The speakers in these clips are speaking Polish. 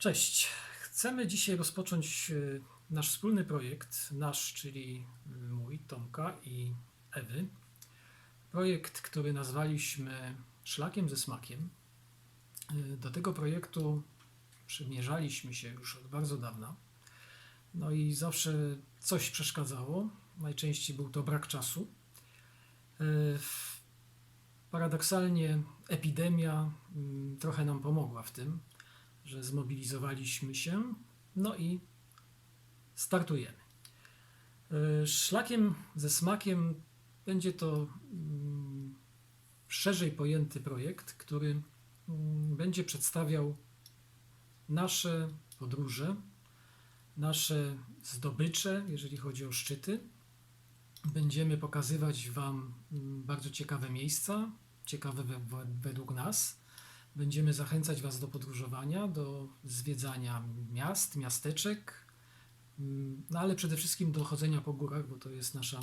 Cześć. Chcemy dzisiaj rozpocząć e, nasz wspólny projekt, nasz, czyli mój, Tomka i Ewy. Projekt, który nazwaliśmy Szlakiem ze smakiem. E, Do tego projektu przymierzaliśmy się już od bardzo dawna. No i zawsze coś przeszkadzało. Najczęściej był to brak czasu. E, Paradoksalnie epidemia mm, trochę nam pomogła w tym, że zmobilizowaliśmy się, no i startujemy. E, Szlakiem ze smakiem będzie to mm, szerzej pojęty projekt, który mm, będzie przedstawiał nasze podróże, nasze zdobycze, jeżeli chodzi o szczyty. Będziemy pokazywać Wam mm, bardzo ciekawe miejsca, ciekawe we, we, według nas. Będziemy zachęcać Was do podróżowania, do zwiedzania miast, miasteczek, mm, no ale przede wszystkim do chodzenia po górach, bo to jest nasza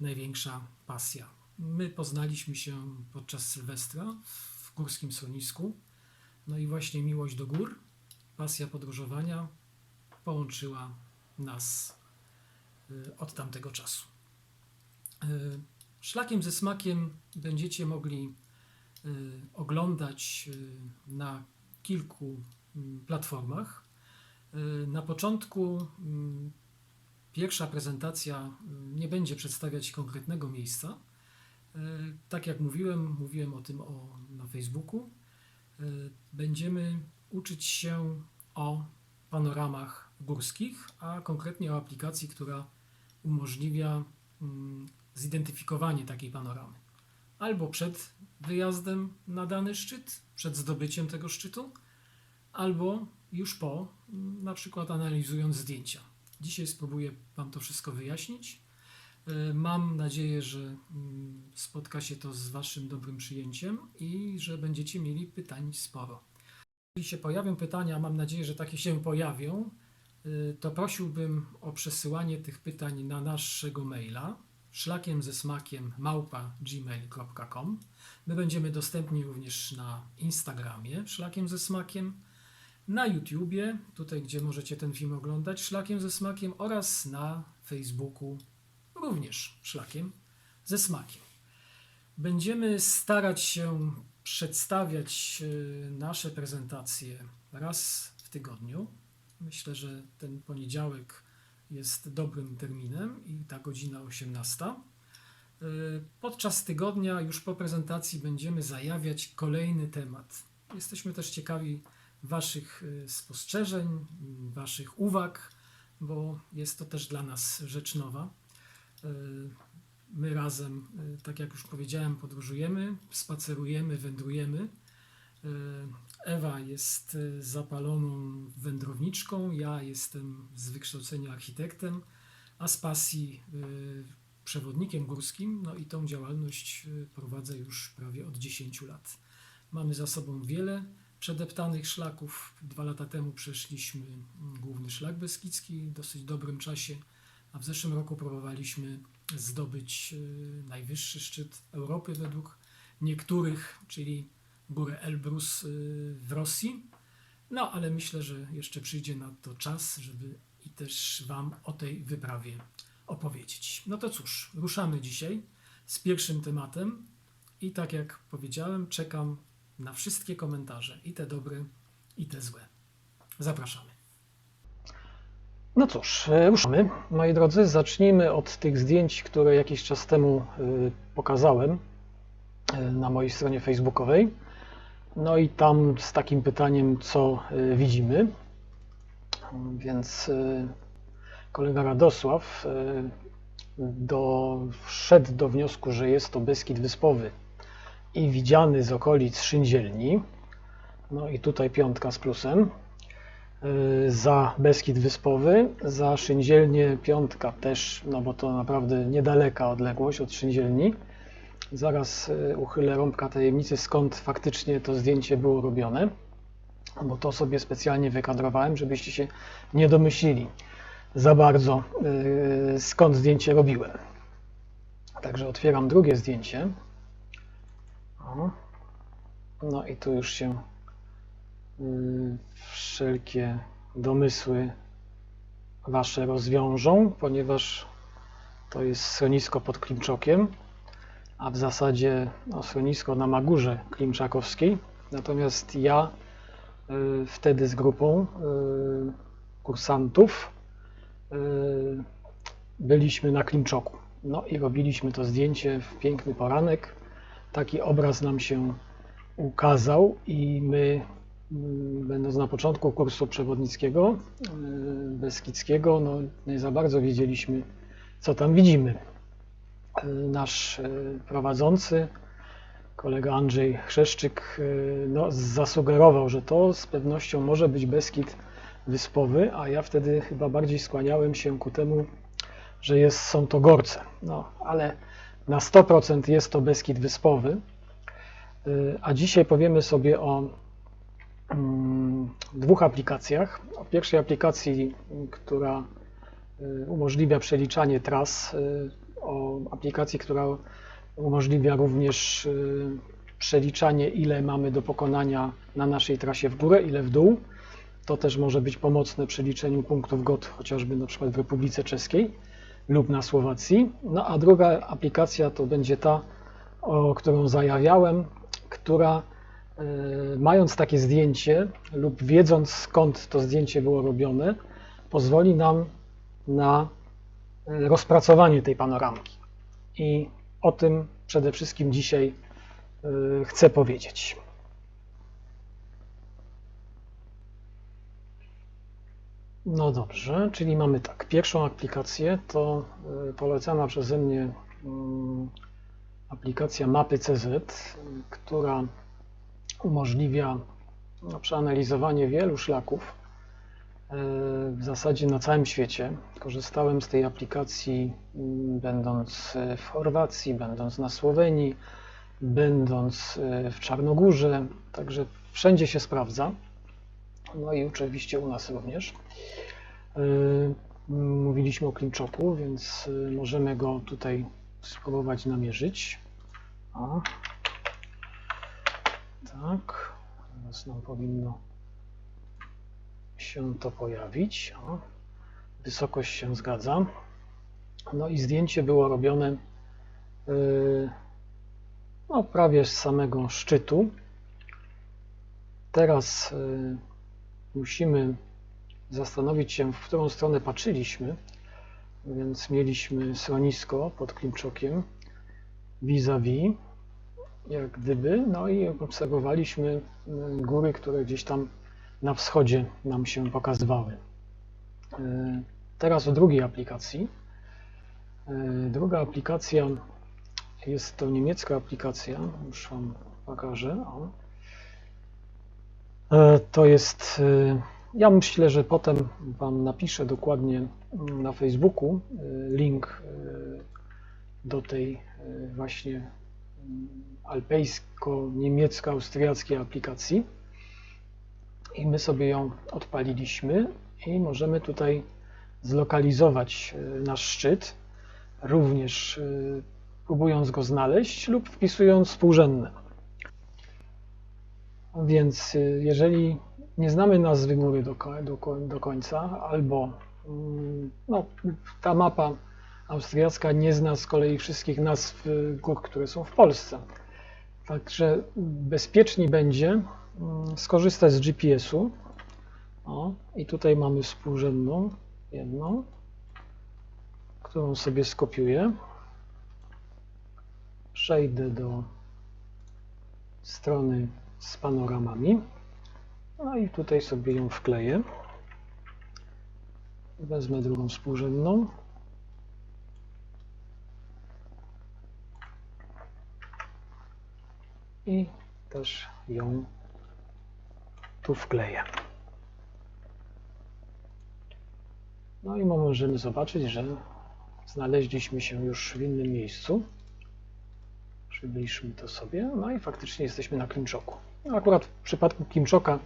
największa pasja. My poznaliśmy się podczas Sylwestra w górskim schronisku, no i właśnie miłość do gór, pasja podróżowania połączyła nas y, od tamtego czasu. Y, Szlakiem ze smakiem będziecie mogli oglądać y, na kilku mm, platformach. Y, Na początku mm, pierwsza prezentacja y, nie będzie przedstawiać konkretnego miejsca. Y, Tak jak mówiłem, mówiłem o tym o, na Facebooku. Y, Będziemy uczyć się o panoramach górskich, a konkretnie o aplikacji, która umożliwia mm, zidentyfikowanie takiej panoramy. Albo przed wyjazdem na dany szczyt, przed zdobyciem tego szczytu, albo już po, na przykład analizując zdjęcia. Dzisiaj spróbuję Wam to wszystko wyjaśnić. Y, Mam nadzieję, że mm, spotka się to z Waszym dobrym przyjęciem i że będziecie mieli pytań sporo. Jeśli się pojawią pytania, mam nadzieję, że takie się pojawią, y, to prosiłbym o przesyłanie tych pytań na naszego maila szlakiem ze smakiem małpa gmail.com. My będziemy dostępni również na Instagramie szlakiem ze smakiem, na YouTubie, tutaj gdzie możecie ten film oglądać, szlakiem ze smakiem oraz na Facebooku również szlakiem ze smakiem. Będziemy starać się przedstawiać e, nasze prezentacje raz w tygodniu. Myślę, że ten poniedziałek jest dobrym terminem i ta godzina 18. E, Podczas tygodnia, już po prezentacji, będziemy zajawiać kolejny temat. Jesteśmy też ciekawi Waszych e, spostrzeżeń, Waszych uwag, bo jest to też dla nas rzecz nowa. E, My razem, tak jak już powiedziałem, podróżujemy, spacerujemy, wędrujemy. E, Ewa jest e, zapaloną wędrowniczką, ja jestem z wykształcenia architektem, a z pasji e, przewodnikiem górskim. No i tą działalność prowadzę już prawie od 10 lat. Mamy za sobą wiele przedeptanych szlaków. Dwa lata temu przeszliśmy główny szlak beskidzki w dosyć dobrym czasie, a w zeszłym roku próbowaliśmy zdobyć najwyższy szczyt Europy według niektórych, czyli górę Elbrus y, w Rosji. No, ale myślę, że jeszcze przyjdzie na to czas, żeby i też Wam o tej wyprawie opowiedzieć. No to cóż, ruszamy dzisiaj z pierwszym tematem i tak jak powiedziałem, czekam na wszystkie komentarze, i te dobre, i te złe. Zapraszamy. No cóż, e, ruszamy. Moi drodzy, zacznijmy od tych zdjęć, które jakiś czas temu y, pokazałem y, na mojej stronie facebookowej. No i tam z takim pytaniem, co y, widzimy. Więc y, kolega Radosław y, doszedł do wniosku, że jest to Beskid Wyspowy i widziany z okolic Szyndzielni. No i tutaj piątka z plusem. Za Beskid Wyspowy, za Szyndzielnię piątka też, no bo to naprawdę niedaleka odległość od Szyndzielni. Zaraz y, uchylę rąbka tajemnicy, skąd faktycznie to zdjęcie było robione, bo to sobie specjalnie wykadrowałem, żebyście się nie domyślili za bardzo, y, skąd zdjęcie robiłem. Także otwieram drugie zdjęcie. No i tu już się y, wszelkie domysły Wasze rozwiążą, ponieważ to jest schronisko pod Klimczokiem, a w zasadzie no, schronisko na Magurze Klimczakowskiej. Natomiast ja y, wtedy z grupą y, kursantów y, byliśmy na Klimczoku. No i robiliśmy to zdjęcie w piękny poranek. Taki obraz nam się ukazał i my, mm, będąc na początku kursu przewodnickiego Beskidzkiego, no nie za bardzo wiedzieliśmy, co tam widzimy. Y, Nasz y, prowadzący, kolega Andrzej Chrzeszczyk, y, no, zasugerował, że to z pewnością może być Beskid wyspowy, a ja wtedy chyba bardziej skłaniałem się ku temu, że jest, są to Gorce. No, ale na 100% jest to Beskid wyspowy. A dzisiaj powiemy sobie o mm, dwóch aplikacjach. O pierwszej aplikacji, która umożliwia przeliczanie tras, o aplikacji, która umożliwia również y, przeliczanie, ile mamy do pokonania na naszej trasie w górę, ile w dół. To też może być pomocne przy liczeniu punktów GOT, chociażby na przykład w Republice Czeskiej lub na Słowacji. No a druga aplikacja to będzie ta, o którą zajawiałem, która e, mając takie zdjęcie lub wiedząc skąd to zdjęcie było robione, pozwoli nam na rozpracowanie tej panoramki. I o tym przede wszystkim dzisiaj e, chcę powiedzieć. No dobrze, czyli mamy tak. Pierwszą aplikację to y, polecana przeze mnie mm, aplikacja Mapy CZ, y, która umożliwia no, przeanalizowanie wielu szlaków y, w zasadzie na całym świecie. Korzystałem z tej aplikacji mm, będąc w Chorwacji, będąc na Słowenii, będąc y, w Czarnogórze, także wszędzie się sprawdza. No i oczywiście u nas również. Y, Mówiliśmy o Klimczoku, więc możemy go tutaj spróbować namierzyć. O. Tak, teraz nam powinno się to pojawić. O. Wysokość się zgadza. No i zdjęcie było robione y, no, prawie z samego szczytu. Teraz y, musimy zastanowić się, w którą stronę patrzyliśmy. Więc mieliśmy schronisko pod Klimczokiem vis-a-vis, jak gdyby, no i obserwowaliśmy y, góry, które gdzieś tam na wschodzie nam się pokazywały. Y, Teraz o drugiej aplikacji. Y, Druga aplikacja jest to niemiecka aplikacja, już Wam pokażę. O. E, To jest, e, ja myślę, że potem Wam napiszę dokładnie mm, na Facebooku e, link e, do tej e, właśnie mm, alpejsko-niemiecko-austriackiej aplikacji. I my sobie ją odpaliliśmy i możemy tutaj zlokalizować e, nasz szczyt, również e, próbując go znaleźć lub wpisując współrzędne. Więc y, jeżeli nie znamy nazwy góry do, do, do końca, albo mm, no, ta mapa austriacka nie zna z kolei wszystkich nazw gór, które są w Polsce. Także bezpieczniej będzie skorzystać z GPS-u. I tutaj mamy współrzędną jedną, którą sobie skopiuję. Przejdę do strony z panoramami. No i tutaj sobie ją wkleję. Wezmę drugą współrzędną. I też ją tu wkleję. No i możemy zobaczyć, że znaleźliśmy się już w innym miejscu. Przybliżmy to sobie. No i faktycznie jesteśmy na Klimczoku. No akurat w przypadku Klimczoka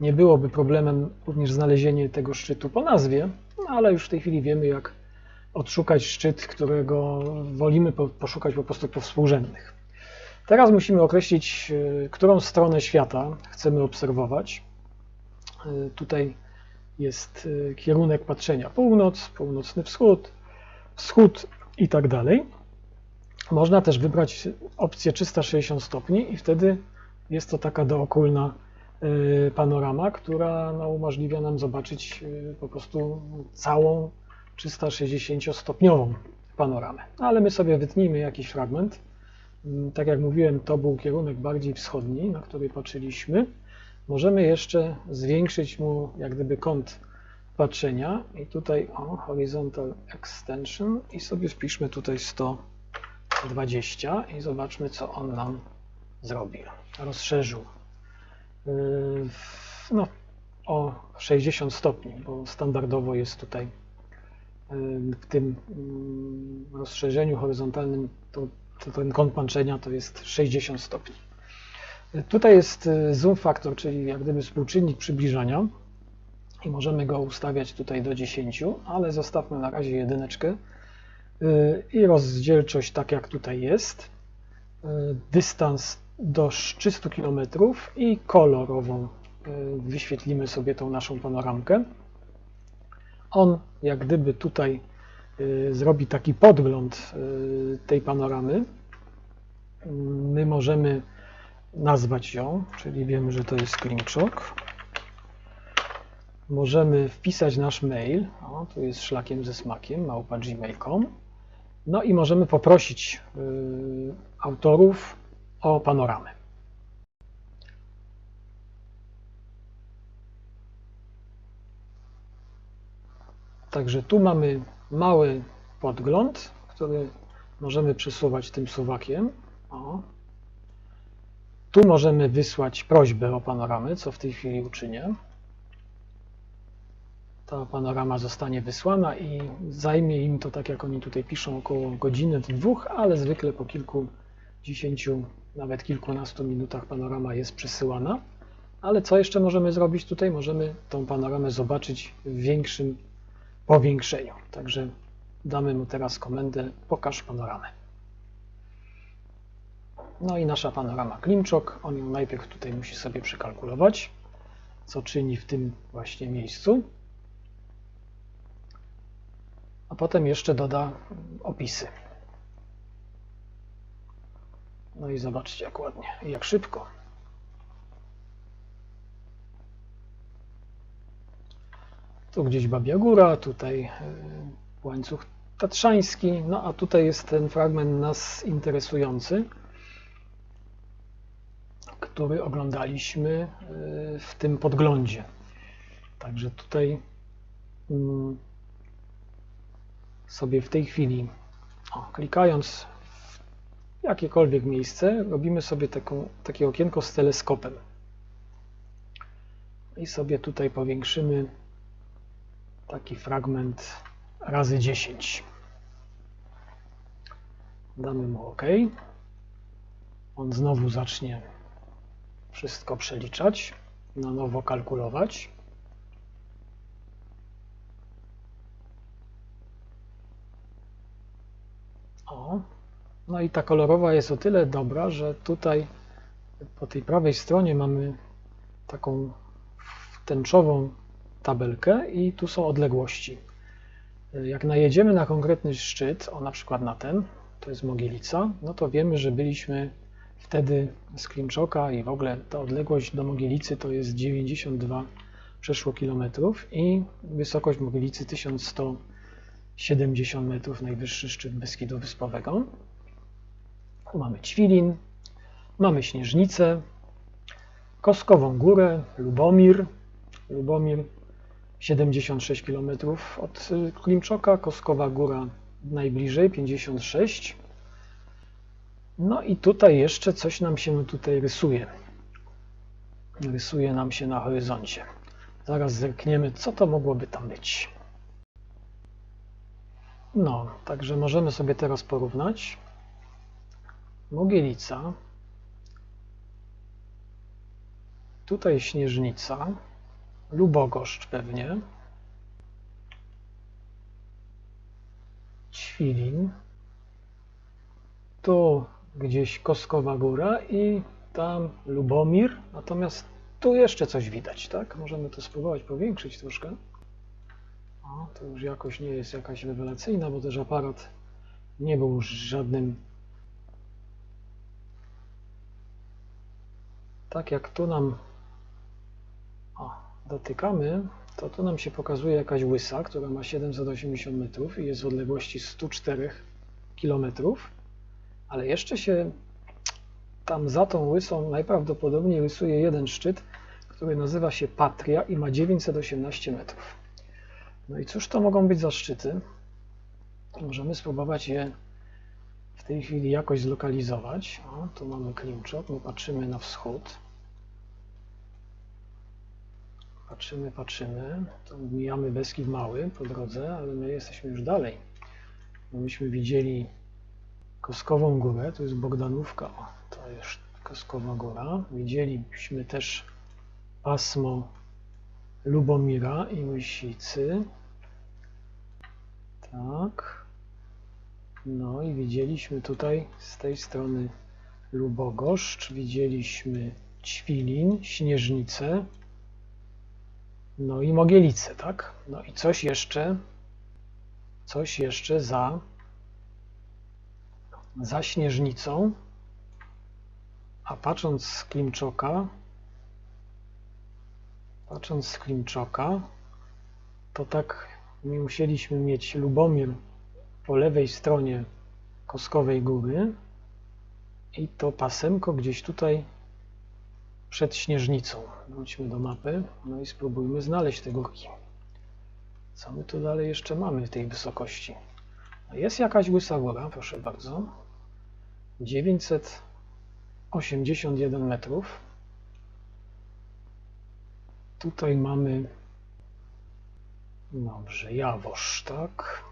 nie byłoby problemem również znalezienie tego szczytu po nazwie, no ale już w tej chwili wiemy, jak odszukać szczyt, którego wolimy po, poszukać po prostu po współrzędnych. Teraz musimy określić, y, którą stronę świata chcemy obserwować. Y, Tutaj jest y, kierunek patrzenia północ, północny wschód, wschód i tak dalej. Można też wybrać opcję 360 stopni i wtedy jest to taka dookulna y, panorama, która no, umożliwia nam zobaczyć po prostu całą 360-stopniową panoramę. Ale my sobie wytnijmy jakiś fragment. Mm, Tak jak mówiłem, to był kierunek bardziej wschodni, na który patrzyliśmy. Możemy jeszcze zwiększyć mu jak gdyby kąt patrzenia i tutaj o horizontal extension i sobie wpiszmy tutaj 120 i zobaczmy co on nam zrobił. Rozszerzył Yy, no, o 60 stopni, bo standardowo jest tutaj yy, w tym mm, rozszerzeniu horyzontalnym to, to ten kąt patrzenia to jest 60 stopni. Tutaj jest y, zoom factor, czyli jak gdyby współczynnik przybliżania i możemy go ustawiać tutaj do 10, ale zostawmy na razie jedyneczkę Y, i rozdzielczość tak jak tutaj jest, Y, dystans do 300 km i kolorową wyświetlimy sobie tą naszą panoramkę. On jak gdyby tutaj zrobi taki podgląd y, tej panoramy. My możemy nazwać ją, czyli wiemy, że to jest Klimczok. Możemy wpisać nasz mail, o, tu jest szlakiem ze smakiem, małpa gmail.com. No i możemy poprosić y, autorów o panoramę. Także tu mamy mały podgląd, który możemy przesuwać tym suwakiem. O. Tu możemy wysłać prośbę o panoramę, co w tej chwili uczynię. Ta panorama zostanie wysłana i zajmie im to, tak jak oni tutaj piszą, około godziny, dwóch, ale zwykle po kilku, dziesięciu, nawet kilkunastu minutach panorama jest przesyłana. Ale co jeszcze możemy zrobić tutaj? Możemy tą panoramę zobaczyć w większym powiększeniu. Także damy mu teraz komendę pokaż panoramę. No i nasza panorama Klimczok. On ją najpierw tutaj musi sobie przekalkulować, co czyni w tym właśnie miejscu. A potem jeszcze doda opisy. No i zobaczcie jak ładnie jak szybko. Tu gdzieś Babia Góra, tutaj y, łańcuch tatrzański, no a tutaj jest ten fragment nas interesujący, który oglądaliśmy y, w tym podglądzie. Także tutaj mm, sobie w tej chwili, o, klikając w jakiekolwiek miejsce, robimy sobie taką, takie okienko z teleskopem. I sobie tutaj powiększymy taki fragment razy 10. Damy mu OK. On znowu zacznie wszystko przeliczać, na nowo kalkulować. O, no i ta kolorowa jest o tyle dobra, że tutaj po tej prawej stronie mamy taką tęczową tabelkę i tu są odległości. Jak najedziemy na konkretny szczyt, o na przykład na ten, to jest Mogilica, no to wiemy, że byliśmy wtedy z Klimczoka i w ogóle ta odległość do Mogilicy to jest 92 przeszło kilometrów i wysokość Mogilicy 1170 metrów, najwyższy szczyt Beskidu Wyspowego. Mamy Ćwilin, mamy Śnieżnicę, Koskową Górę, Lubomir, Lubomir 76 km od y, Klimczoka, Koskowa Góra najbliżej 56. No i tutaj jeszcze coś nam się tutaj rysuje. Rysuje nam się na horyzoncie. Zaraz zerkniemy, co to mogłoby tam być. No, także możemy sobie teraz porównać. Mogielica. Tutaj Śnieżnica. Lubogoszcz pewnie. Ćwilin. Tu gdzieś Koskowa Góra i tam Lubomir. Natomiast tu jeszcze coś widać, tak? Możemy to spróbować powiększyć troszkę. O, to już jakoś nie jest jakaś rewelacyjna, bo też aparat nie był żadnym. Tak jak tu nam o, dotykamy, to tu nam się pokazuje jakaś łysa, która ma 780 metrów i jest w odległości 104 km, ale jeszcze się tam za tą łysą najprawdopodobniej rysuje jeden szczyt, który nazywa się Patria i ma 918 metrów. No i cóż to mogą być za szczyty? Możemy spróbować je w tej chwili jakoś zlokalizować. O, tu mamy Klimczok, my patrzymy na wschód. Patrzymy, patrzymy. To mijamy Beskid Mały po drodze, ale my jesteśmy już dalej. Myśmy widzieli Koskową Górę, to jest Bogdanówka, o, to jest Koskowa Góra. Widzieliśmy też pasmo Lubomira i Łysicy. Tak. No i widzieliśmy tutaj z tej strony Lubogoszcz, widzieliśmy Ćwilin, Śnieżnicę, no i Mogielice, tak? No i coś jeszcze, coś jeszcze za, za Śnieżnicą, a patrząc z Klimczoka, patrząc z Klimczoka, to tak my musieliśmy mieć Lubomir po lewej stronie Koskowej Góry i to pasemko gdzieś tutaj przed Śnieżnicą. Wróćmy do mapy, no i spróbujmy znaleźć te górki. Co my tu dalej jeszcze mamy w tej wysokości? No jest jakaś łysa góra, proszę bardzo. 981 metrów. Tutaj mamy Dobrze, Jawosz, tak?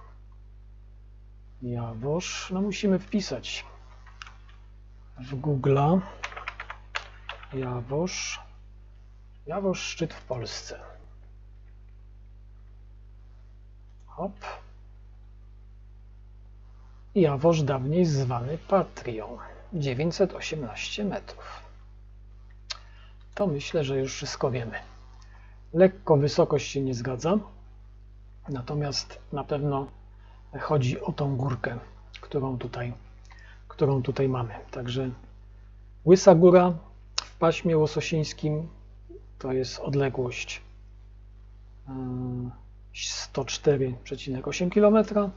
Jawosz, no musimy wpisać w Google'a Jawosz, Jawosz szczyt w Polsce. Hop. Jawosz dawniej zwany Patrią, 918 metrów. To myślę, że już wszystko wiemy. Lekko wysokość się nie zgadza, natomiast na pewno chodzi o tą górkę, którą tutaj, którą tutaj mamy. Także Łysa Góra paśmie łososińskim to jest odległość e, 104,8 km,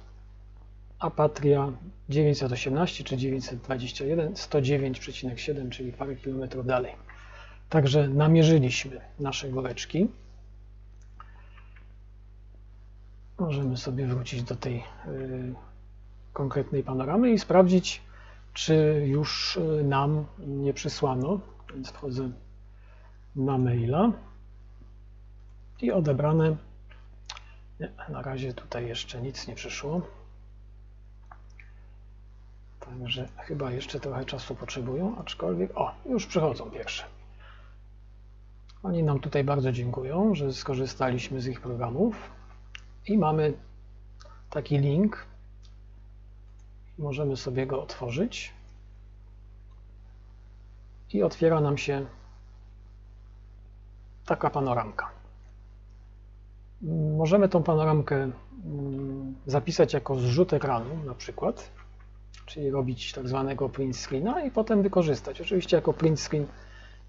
a Patria 918 czy 921 109,7, czyli parę kilometrów dalej. Także namierzyliśmy nasze góreczki. Możemy sobie wrócić do tej y, konkretnej panoramy i sprawdzić, czy już y, nam nie przysłano. Więc wchodzę na maila i odebrane. Nie, na razie tutaj jeszcze nic nie przyszło. Także chyba jeszcze trochę czasu potrzebują, aczkolwiek. O, już przychodzą pierwsze. Oni nam tutaj bardzo dziękują, że skorzystaliśmy z ich programów i mamy taki link. Możemy sobie go otworzyć i otwiera nam się taka panoramka. Możemy tą panoramkę mm, zapisać jako zrzut ekranu na przykład, czyli robić tak zwanego print screena i potem wykorzystać. Oczywiście jako print screen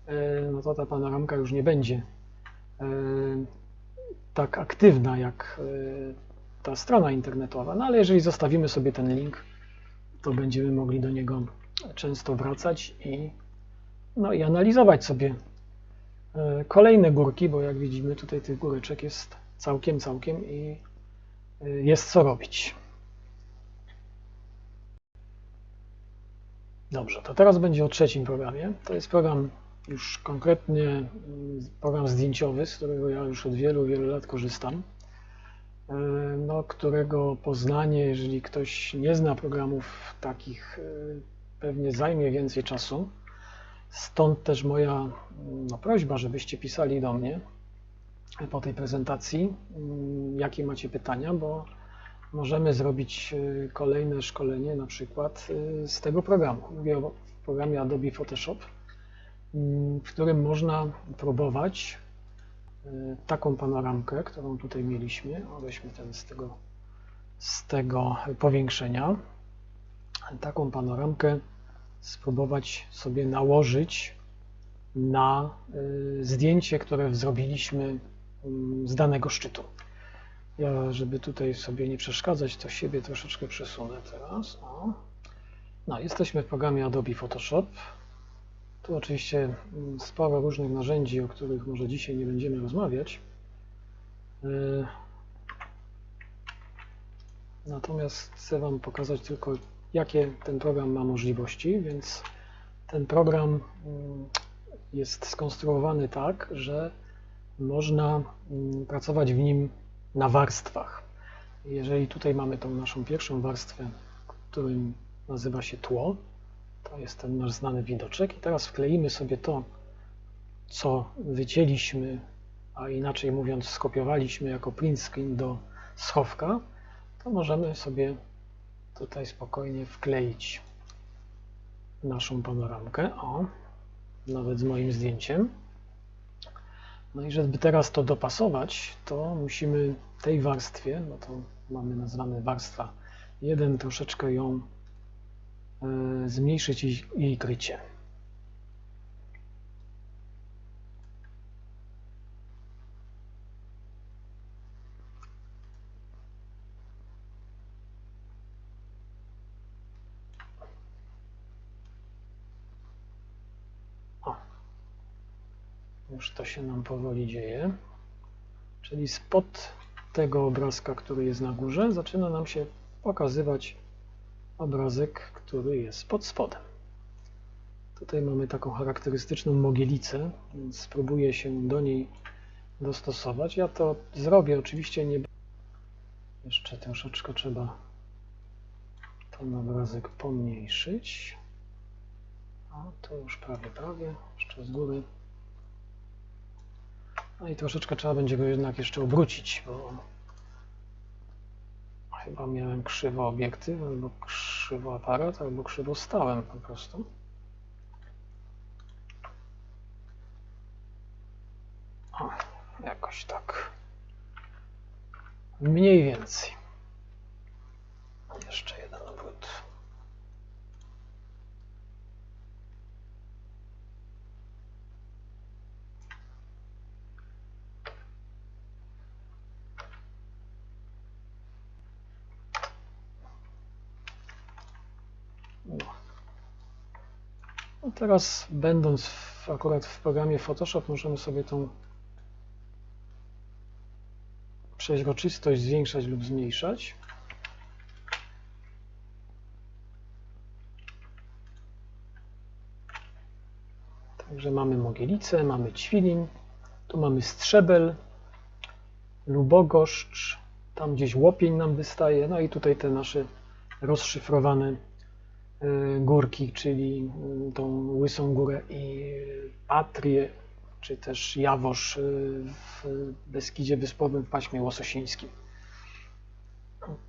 e, no to ta panoramka już nie będzie e, tak aktywna jak e, ta strona internetowa, no ale jeżeli zostawimy sobie ten link, to będziemy mogli do niego często wracać i, no i analizować sobie kolejne górki, bo jak widzimy tutaj tych góreczek jest całkiem, całkiem i jest co robić. Dobrze, to teraz będzie o trzecim programie. To jest program już konkretnie mm, program zdjęciowy, z którego ja już od wielu, wielu lat korzystam. E, no, którego poznanie, jeżeli ktoś nie zna programów takich, e, pewnie zajmie więcej czasu. Stąd też moja mm, no, prośba, żebyście pisali do mnie po tej prezentacji, mm, jakie macie pytania, bo możemy zrobić e, kolejne szkolenie na przykład z tego programu. Mówię o programie Adobe Photoshop mm, w którym można próbować y, taką panoramkę, którą tutaj mieliśmy. Weźmy ten z tego, z tego powiększenia. Taką panoramkę spróbować sobie nałożyć na y, zdjęcie, które zrobiliśmy mm, z danego szczytu. Ja, żeby tutaj sobie nie przeszkadzać, to siebie troszeczkę przesunę teraz. O. No, jesteśmy w programie Adobe Photoshop. Tu oczywiście mm, sporo różnych narzędzi, o których może dzisiaj nie będziemy rozmawiać. Y, Natomiast chcę Wam pokazać tylko, jakie ten program ma możliwości, więc ten program mm, jest skonstruowany tak, że można mm, pracować w nim na warstwach. Jeżeli tutaj mamy tą naszą pierwszą warstwę, którym nazywa się tło, to jest ten nasz znany widoczek i teraz wkleimy sobie to, co wycięliśmy, a inaczej mówiąc skopiowaliśmy jako print screen do schowka, to możemy sobie tutaj spokojnie wkleić naszą panoramkę, o, nawet z moim zdjęciem. No i żeby teraz to dopasować, to musimy tej warstwie, no to mamy nazwane warstwa 1, troszeczkę ją e, zmniejszyć jej, jej krycie. Się nam powoli dzieje. Czyli spod tego obrazka, który jest na górze, zaczyna nam się pokazywać obrazek, który jest pod spodem. Tutaj mamy taką charakterystyczną mogielicę, więc spróbuję się do niej dostosować. Ja to zrobię, oczywiście nie. Jeszcze troszeczkę trzeba ten obrazek pomniejszyć. O, to już prawie, prawie. Jeszcze z góry. No i troszeczkę trzeba będzie go jednak jeszcze obrócić, bo chyba miałem krzywo obiektyw, albo krzywo aparat, albo krzywo stałem po prostu. O, jakoś tak. Mniej więcej. Jeszcze jeden obrót. No. No teraz będąc w, akurat w programie Photoshop możemy sobie tą przeźroczystość zwiększać lub zmniejszać. Także mamy mogielicę, mamy ćwilin, tu mamy strzebel, lubogoszcz, tam gdzieś łopień nam wystaje, no i tutaj te nasze rozszyfrowane górki, czyli y, tą Łysą Górę i Patrię, czy też Jawosz y, w Beskidzie Wyspowym w paśmie łososińskim.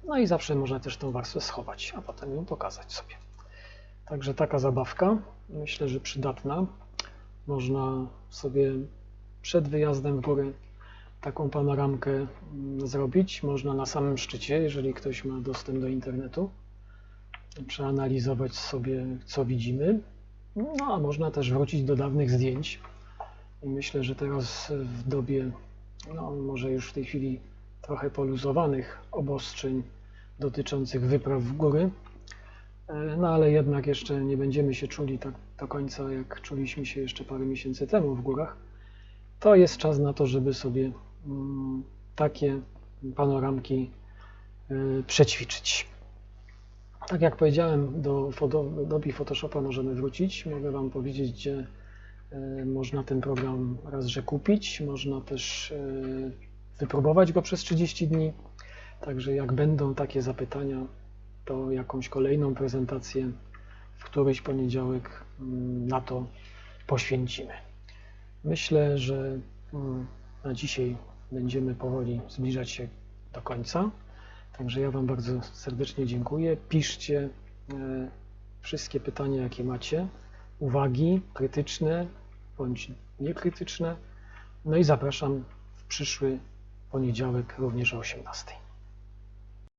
No i zawsze można też tą warstwę schować, a potem ją pokazać sobie. Także taka zabawka, myślę, że przydatna. Można sobie przed wyjazdem w górę taką panoramkę mm, zrobić. Można na samym szczycie, jeżeli ktoś ma dostęp do internetu, przeanalizować sobie, co widzimy. No a można też wrócić do dawnych zdjęć. I myślę, że teraz w dobie, no może już w tej chwili trochę poluzowanych obostrzeń dotyczących wypraw w góry, e, no ale jednak jeszcze nie będziemy się czuli tak do końca, jak czuliśmy się jeszcze parę miesięcy temu w górach, to jest czas na to, żeby sobie mm, takie panoramki y, przećwiczyć. Tak jak powiedziałem, do Adobe Photoshopa możemy wrócić. Mogę Wam powiedzieć, gdzie y, można ten program raz, że kupić, można też y, wypróbować go przez 30 dni. Także jak będą takie zapytania, to jakąś kolejną prezentację w któryś poniedziałek mm, na to poświęcimy. Myślę, że mm, na dzisiaj będziemy powoli zbliżać się do końca. Także ja Wam bardzo serdecznie dziękuję. Piszcie e, wszystkie pytania, jakie macie, uwagi krytyczne, bądź niekrytyczne. No i zapraszam w przyszły poniedziałek również o 18.